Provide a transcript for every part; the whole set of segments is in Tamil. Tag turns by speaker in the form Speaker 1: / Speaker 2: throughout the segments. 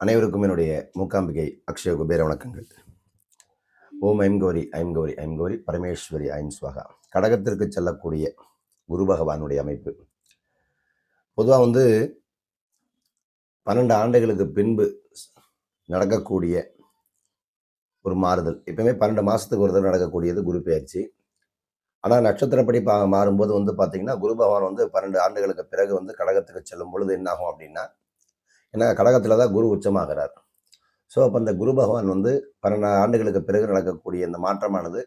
Speaker 1: அனைவருக்கும் என்னுடைய மூக்காம்பிகை அக்ஷய குபேர வணக்கங்கள். ஓம் ஐம் கௌரி ஐம் கௌரி ஐம் கௌரி பரமேஸ்வரி ஐம் ஸ்வகா. கடகத்திற்கு செல்லக்கூடிய குரு பகவானுடைய அமைப்பு. பொதுவாக வந்து பன்னெண்டு ஆண்டுகளுக்கு பின்பு நடக்கக்கூடிய ஒரு மாறுதல். எப்பவுமே பன்னெண்டு மாதத்துக்கு ஒரு தடவை நடக்கக்கூடியது குரு பயிற்சி ஆனால் நட்சத்திரப்படி பா மாறும்போது வந்து பார்த்திங்கன்னா குரு பகவான் வந்து பன்னெண்டு ஆண்டுகளுக்கு பிறகு வந்து கடகத்துக்கு செல்லும் பொழுது என்னாகும் அப்படின்னா ஏன்னா கடகத்தில் தான் குரு உச்சமாகிறார். ஸோ அப்போ அந்த குரு பகவான் வந்து பன்னெண்டு ஆண்டுகளுக்கு பிறகு நடக்கக்கூடிய இந்த மாற்றமானது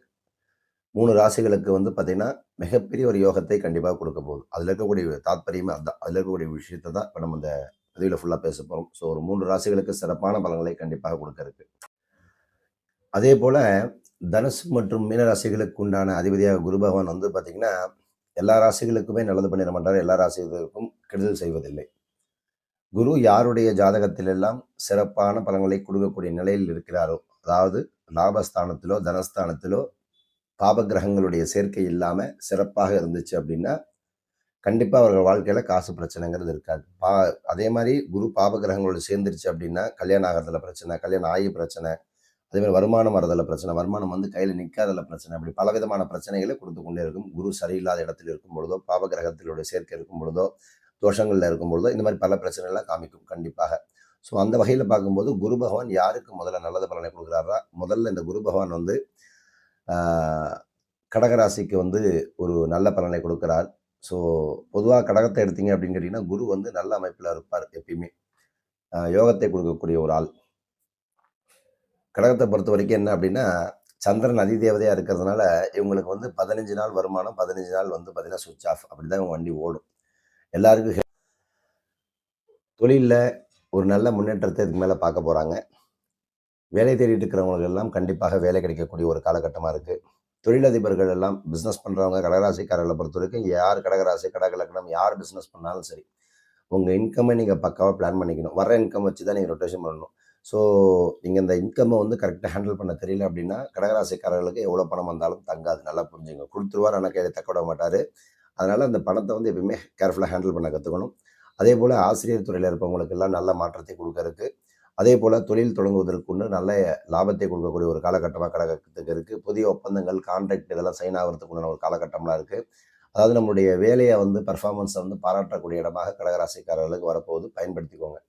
Speaker 1: மூணு ராசிகளுக்கு வந்து பார்த்திங்கன்னா மிகப்பெரிய ஒரு யோகத்தை கண்டிப்பாக கொடுக்க போகுது. அதில் இருக்கக்கூடிய தாத்பரியமே அதுதான் அதில் இருக்கக்கூடிய விஷயத்தை தான் இப்போ நம்ம இந்த பதிவில் ஃபுல்லாக பேச போகிறோம் ஸோ ஒரு மூன்று ராசிகளுக்கு சிறப்பான பலன்களை கண்டிப்பாக கொடுக்கறதுக்கு. அதே போல் தனுசு மற்றும் மீன ராசிகளுக்கு உண்டான அதிபதியாக குரு பகவான் வந்து பார்த்திங்கன்னா எல்லா ராசிகளுக்குமே நல்லது பண்ணிட மாட்டார். எல்லா ராசிகளுக்கும் கெடுதல் செய்வதில்லை. குரு யாருடைய ஜாதகத்திலெல்லாம் சிறப்பான பலன்களை கொடுக்கக்கூடிய நிலையில் இருக்கிறாரோ அதாவது லாபஸ்தானத்திலோ தனஸ்தானத்திலோ பாபகிரகங்களுடைய சேர்க்கை இல்லாமல் சிறப்பாக இருந்துச்சு அப்படின்னா கண்டிப்பாக அவர்கள் வாழ்க்கையில் காசு பிரச்சனைங்கிறது இருக்காது. பா அதே மாதிரி குரு பாபகிரகங்களோடு சேர்ந்துருச்சு அப்படின்னா கல்யாணம் ஆகிறதுல பிரச்சனை கல்யாணம் ஆகி பிரச்சனை அதே மாதிரி வருமானம் வரதில் பிரச்சனை வருமானம் வந்து கையில் நிற்காதல பிரச்சனை அப்படி பலவிதமான பிரச்சனைகளை கொடுத்து கொண்டே இருக்கும். குரு சரியில்லாத இடத்துல இருக்கும் பொழுதோ பாபகிரகத்திலோட சேர்க்கை இருக்கும் பொழுதோ தோஷங்களில் இருக்கும் பொழுதோ இந்த மாதிரி பல பிரச்சனைகள்லாம் காமிக்கும் கண்டிப்பாக. ஸோ அந்த வகையில் பார்க்கும்போது குரு பகவான் யாருக்கு முதல்ல நல்லது பலனை கொடுக்குறாரா முதல்ல இந்த குரு பகவான் வந்து கடகராசிக்கு வந்து ஒரு நல்ல பலனை கொடுக்குறார். ஸோ பொதுவாக கடகத்தை எடுத்தீங்க அப்படின்னு கேட்டிங்கன்னா குரு வந்து நல்ல அமைப்பில் இருப்பார் எப்பயுமே. யோகத்தை கொடுக்கக்கூடிய ஒரு ஆள். கடகத்தை பொறுத்த வரைக்கும் என்ன அப்படின்னா சந்திரன் அதிதேவதையாக இருக்கிறதுனால இவங்களுக்கு வந்து பதினஞ்சு நாள் வருமானம் பதினஞ்சு நாள் வந்து பார்த்திங்கன்னா சுவிட்ச் ஆஃப் அப்படி தான் இவங்க வண்டி ஓடும். எல்லாருக்கும் தொழிலில் ஒரு நல்ல முன்னேற்றத்தை இதுக்கு மேலே பார்க்க போகிறாங்க வேலை தேடிட்டு இருக்கிறவங்களுக்கு எல்லாம் கண்டிப்பாக வேலை கிடைக்கக்கூடிய ஒரு காலகட்டமாக இருக்குது தொழிலதிபர்கள் எல்லாம் பிஸ்னஸ் பண்ணுறவங்க கடகராசிக்காரர்களை பொறுத்த வரைக்கும் யார் கடகராசி கடகலக்கணம் யார் பிஸ்னஸ் பண்ணாலும் சரி உங்கள் இன்கம்மை நீங்கள் பக்காவாக பிளான் பண்ணிக்கணும். வர இன்கம் வச்சு தான் நீங்கள் ரொட்டேஷன் பண்ணணும். ஸோ நீங்கள் இந்த இன்கம்மை வந்து கரெக்டாக ஹேண்டில் பண்ண தெரியல அப்படின்னா கடகராசிக்காரர்களுக்கு எவ்வளோ பணம் வந்தாலும் தங்காது. நல்லா புரிஞ்சுங்க. கொடுத்துருவார் ஆனால் கையில் தக்க விட மாட்டார். அதனால் அந்த பணத்தை வந்து எப்பயுமே கேர்ஃபுல்லாக ஹேண்டில் பண்ண கற்றுக்கணும் அதே போல் ஆசிரியர் துறையில் இருப்பவங்களுக்கெல்லாம் நல்ல மாற்றத்தை கொடுக்கறதுக்கு அதே போல் தொழில் தொடங்குவதற்கு நல்ல லாபத்தை கொடுக்கக்கூடிய ஒரு காலகட்டமாக கடகத்துக்கு இருக்குது புதிய ஒப்பந்தங்கள் கான்ட்ராக்ட் இதெல்லாம் சைன் ஆகிறதுக்கு ஒரு காலகட்டம்லாம் இருக்குது அதாவது நம்மளுடைய வேலையை வந்து பர்ஃபார்மன்ஸை வந்து பாராட்டக்கூடிய இடமாக கடகராசிக்காரர்களுக்கு வரப்போகுது. பயன்படுத்திக்கோங்க.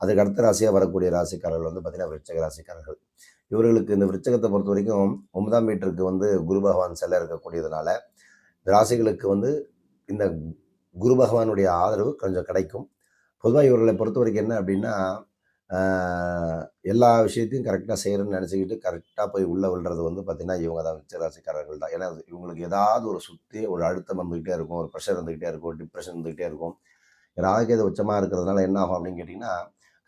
Speaker 1: அதுக்கு அடுத்த ராசியாக வரக்கூடிய ராசிக்காரர்கள் வந்து பார்த்திங்கன்னா விருச்சக ராசிக்காரர்கள். இவர்களுக்கு இந்த விருச்சகத்தை பொறுத்த வரைக்கும் ஒன்பதாம் வீட்டிற்கு வந்து குரு பகவான் செல்ல இருக்கக்கூடியதுனால ராசிகளுக்கு வந்து இந்த குரு பகவானுடைய ஆதரவு கொஞ்சம் கிடைக்கும். பொதுவாக இவர்களை பொறுத்த வரைக்கும் என்ன அப்படின்னா எல்லா விஷயத்தையும் கரெக்டாக செய்கிறேன்னு நினச்சிக்கிட்டு கரெக்டாக போய் உள்ளே விழுறது வந்து பார்த்திங்கன்னா இவங்க தான் ராசிக்காரர்கள் தான். ஏன்னா இவங்களுக்கு ஏதாவது ஒரு சுற்றி ஒரு அழுத்தம் வந்துக்கிட்டே இருக்கும் ஒரு ப்ரெஷர் வந்துக்கிட்டே இருக்கும் டிப்ரெஷன் வந்துக்கிட்டே இருக்கும். ராகேது உச்சமாக இருக்கிறதுனால என்ன ஆகும் அப்படின்னு கேட்டிங்கன்னா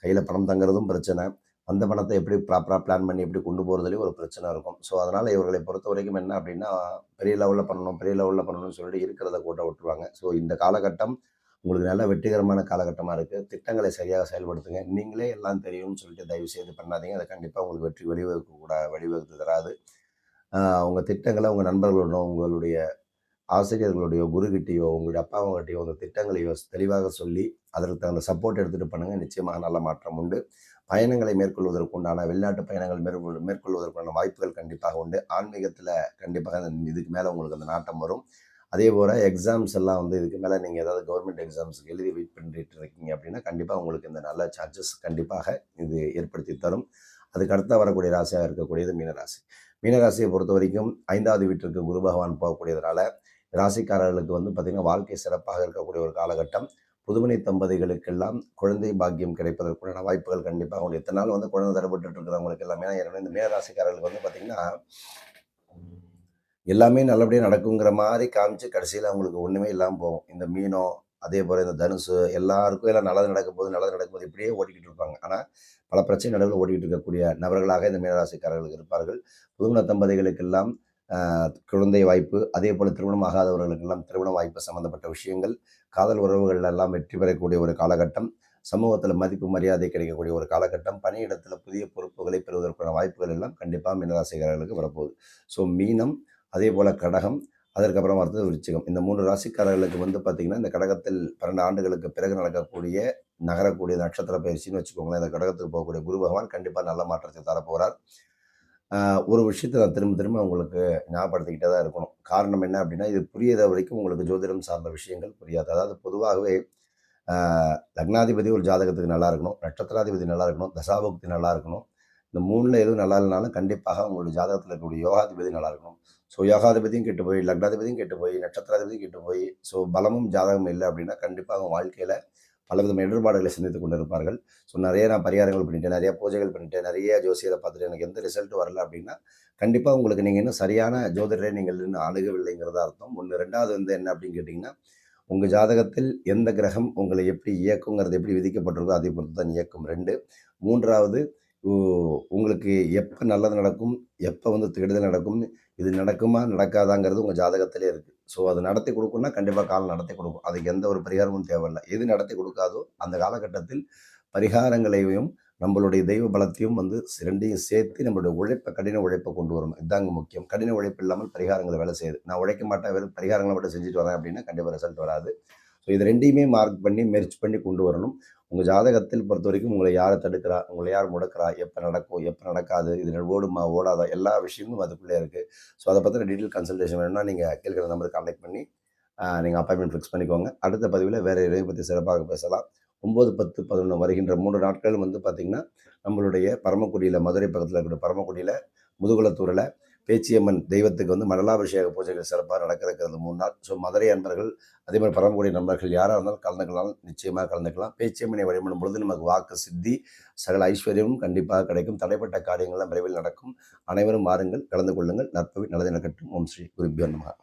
Speaker 1: கையில் பணம் தங்குறதும் பிரச்சனை. அந்த பணத்தை எப்படி ப்ராப்பராக பிளான் பண்ணி எப்படி கொண்டு போகிறதுலேயும் ஒரு பிரச்சனை இருக்கும். ஸோ அதனால் இவர்களை பொறுத்த வரைக்கும் என்ன அப்படின்னா பெரிய லெவலில் பண்ணணும் பெரிய லெவலில் பண்ணணும்னு சொல்லிட்டு இருக்கிறத கூட்ட விட்டுருவாங்க. ஸோ இந்த காலகட்டம் உங்களுக்கு நல்ல வெற்றிகரமான காலகட்டமாக இருக்குது திட்டங்களை சரியாக செயல்படுத்துங்க. நீங்களே எல்லாம் தெரியும்னு சொல்லிட்டு தயவு செய்து பண்ணாதீங்க. அதை கண்டிப்பாக உங்களுக்கு வெற்றி வழிவகுக்க கூட வழிவகுத்து தராது. உங்கள் திட்டங்களை உங்கள் நண்பர்களோட உங்களுடைய ஆசிரியர்களுடைய குருகிட்டையோ உங்களுடைய அப்பாவங்கிட்டையோ உங்கள் திட்டங்களையோ தெளிவாக சொல்லி அதற்கு தகுந்த சப்போர்ட் எடுத்துகிட்டு பண்ணுங்கள் நிச்சயமாக நல்ல மாற்றம் உண்டு. பயணங்களை மேற்கொள்வதற்கு உண்டான வெளிநாட்டு பயணங்கள் மேற்கொள் மேற்கொள்வதற்குண்டான வாய்ப்புகள் கண்டிப்பாக உண்டு. ஆன்மீகத்தில் கண்டிப்பாக இதுக்கு மேலே உங்களுக்கு அந்த நாட்டம் வரும். அதே போல் எக்ஸாம்ஸ் எல்லாம் வந்து இதுக்கு மேலே நீங்கள் ஏதாவது கவர்மெண்ட் எக்ஸாம்ஸுக்கு எழுதி வெயிட் பண்ணிட்டு இருக்கீங்க அப்படின்னா கண்டிப்பாக உங்களுக்கு இந்த நல்ல சார்ஜஸ் கண்டிப்பாக இது ஏற்படுத்தி தரும். அதுக்கு அடுத்த வரக்கூடிய ராசியாக இருக்கக்கூடியது மீனராசி. மீனராசியை பொறுத்த வரைக்கும் ஐந்தாவது வீட்டிற்கு குரு பகவான் போகக்கூடியதுனால ராசிக்காரர்களுக்கு வந்து பார்த்திங்கன்னா வாழ்க்கை சிறப்பாக இருக்கக்கூடிய ஒரு காலகட்டம். புதுமணி தம்பதிகளுக்கெல்லாம் குழந்தை பாக்கியம் கிடைப்பதற்குண்டான வாய்ப்புகள் கண்டிப்பாக அவங்க எத்தனை நாள் வந்து குழந்தை தரப்பட்டு இருக்கிறவங்களுக்கு எல்லாமே. ஏன்னா இந்த மேராசிக்காரர்களுக்கு வந்து பார்த்திங்கன்னா எல்லாமே நல்லபடியாக நடக்குங்கிற மாதிரி காமிச்சு கடைசியில் அவங்களுக்கு ஒன்றுமே இல்லாமல் போகும். இந்த மீனோ அதே போல் இந்த தனுசு எல்லாருக்கும் எல்லாம் நல்லது நடக்கும் போது நல்லது நடக்கும்போது இப்படியே ஓடிக்கிட்டு இருப்பாங்க. ஆனால் பல பிரச்சனை நடுவில் ஓடிக்கிட்டு இருக்கக்கூடிய நபர்களாக இந்த மீனராசிக்காரர்கள் இருப்பார்கள். புதுமண தம்பதிகளுக்கெல்லாம் குழந்தை வாய்ப்பு அதே போல் திருமணம் ஆகாதவர்களுக்கெல்லாம் திருமண வாய்ப்பு சம்மந்தப்பட்ட விஷயங்கள் காதல் உறவுகள் எல்லாம் வெற்றி பெறக்கூடிய ஒரு காலகட்டம் சமூகத்தில் மதிப்பு மரியாதை கிடைக்கக்கூடிய ஒரு காலகட்டம் பணியிடத்தில் புதிய பொறுப்புகளை பெறுவதற்கான வாய்ப்புகள் எல்லாம் கண்டிப்பாக மீனராசிக்காரர்களுக்கு வரப்போகுது. ஸோ மீனம் அதே போல் கடகம் அதற்கப்புறம் அடுத்தது விருச்சிகம். இந்த மூன்று ராசிக்காரர்களுக்கு வந்து பார்த்திங்கன்னா இந்த கடகத்தில் பன்னெண்டு ஆண்டுகளுக்கு பிறகு நடக்கக்கூடிய நகரக்கூடிய நட்சத்திர பயிற்சின்னு வச்சுக்கோங்களேன் இந்த கடகத்துக்கு போகக்கூடிய குரு பகவான் கண்டிப்பாக நல்ல மாற்றத்தை தரப்போகிறார் ஒரு விஷயத்தை நான் திரும்ப திரும்ப உங்களுக்கு ஞாபகப்படுத்திக்கிட்டே தான் இருக்கணும். காரணம் என்ன அப்படின்னா இது புரியாத வரைக்கும் உங்களுக்கு ஜோதிடம் சார்ந்த விஷயங்கள் புரியாது. அதாவது பொதுவாகவே லக்னாதிபதி ஒரு ஜாதகத்துக்கு நல்லா இருக்கணும் நட்சத்திராதிபதி நல்லா இருக்கணும் தசாபக்தி நல்லா இருக்கணும். இந்த மூணில் எதுவும் நல்லா இல்லைனாலும் கண்டிப்பாக உங்களுடைய ஜாதகத்தில் இருக்கக்கூடிய யோகாதிபதி நல்லா இருக்கணும். ஸோ யோகாதிபதியும் கெட்டு போய் லக்னாதிபதியும் கெட்டு போய் நட்சத்திராதிபதியும் கெட்டு போய் ஸோ பலமும் ஜாதகம் இல்லை அப்படின்னா கண்டிப்பாக அவங்க வாழ்க்கையில் பலவிதமான இடர்பாடுகளை சந்தித்து கொண்டு இருப்பார்கள் ஸோ நிறைய நான் பரிகாரங்கள் பண்ணிட்டேன். நிறைய பூஜைகள் பண்ணிட்டேன். நிறைய ஜோசியரை பார்த்துட்டு எனக்கு எந்த ரிசல்ட் வரல அப்படின்னா கண்டிப்பாக உங்களுக்கு நீங்கள் இன்னும் சரியான ஜோதிடரை நீங்கள் இன்னும் அணுகவில்லைங்கிறத அர்த்தம். ஒன்று ரெண்டாவது வந்து என்ன அப்படின்னு கேட்டிங்கன்னா உங்கள் ஜாதகத்தில் எந்த கிரகம் உங்களை எப்படி இயக்குங்கிறது எப்படி விதிக்கப்பட்டிருக்கோ அதை பொறுத்து தான் இயக்கும். ரெண்டு. மூன்றாவது உங்களுக்கு எப்போ நல்லது நடக்கும் எப்போ வந்து கெடுதல் நடக்கும் இது நடக்குமா நடக்காதாங்கிறது உங்கள் ஜாதகத்திலே இருக்குது ஸோ அது நடத்தி கொடுக்குன்னா கண்டிப்பாக காலம் நடத்தி கொடுக்கும். அதுக்கு எந்த ஒரு பரிகாரமும் தேவையில்லை. எது நடத்தி கொடுக்காதோ அந்த காலகட்டத்தில் பரிகாரங்களையும் நம்மளுடைய தெய்வ பலத்தையும் வந்து ரெண்டையும் சேர்த்து நம்மளுடைய உழைப்பை கடின உழைப்பை கொண்டு வரணும். இதாங்க முக்கியம். கடின உழைப்பு இல்லாமல் பரிகாரங்களை வேலை செய்யுது. நான் உழைக்க மாட்டேன் வெறும் பரிகாரங்களை மட்டும் செஞ்சுட்டு வரேன் அப்படின்னா கண்டிப்பாக ரிசல்ட் வராது. ஸோ இது ரெண்டையுமே மார்க் பண்ணி மெர்ச் பண்ணி கொண்டு வரணும். உங்கள் ஜாதகத்தில் பொறுத்த வரைக்கும் உங்களை யாரை தடுக்கிறா உங்களை யார் முடக்கிறா எப்போ நடக்கும் எப்போ நடக்காது இது ஓடுமா ஓடாதா எல்லா விஷயமும் அதுக்குள்ளே இருக்குது ஸோ அதை பற்றின டீட்டெயில் கன்சல்டேஷன் வேணும்னா நீங்கள் கேட்குற நம்பருக்கு கான்டாக்ட் பண்ணி நீங்கள் அப்பாயின்மெண்ட் ஃபிக்ஸ் பண்ணிக்கோங்க. அடுத்த பதிவில் வேறு இதை பற்றி சிறப்பாக பேசலாம். ஒம்பது பத்து பதினொன்று வருகின்ற மூன்று நாட்களும் வந்து பார்த்திங்கன்னா நம்மளுடைய பரமக்குடியில் மதுரை பக்கத்தில் இருக்கிற பரமக்குடியில் முதுகுலத்தூரில் பேச்சியம்மன் தெய்வத்துக்கு வந்து மடலாபிஷேக பூஜைகள் சிறப்பாக நடக்க மூணு நாள். ஸோ மதுரை அன்பர்கள் அதே மாதிரி பரமக்குடி நண்பர்கள் யாராக இருந்தாலும் கலந்துக்கலாம் நிச்சயமாக கலந்துக்கலாம் பேச்சியம்மனை வழிபடும் பொழுது நமக்கு வாக்கு சித்தி சகல ஐஸ்வர்யமும் கண்டிப்பாக கிடைக்கும். தடைப்பட்ட காரியங்கள்லாம் விரைவில் நடக்கும். அனைவரும் வாருங்கள் கலந்து கொள்ளுங்கள். நற்பவி நல்லது நடக்கட்டும். ஓம் ஸ்ரீ குருபியோ நமகா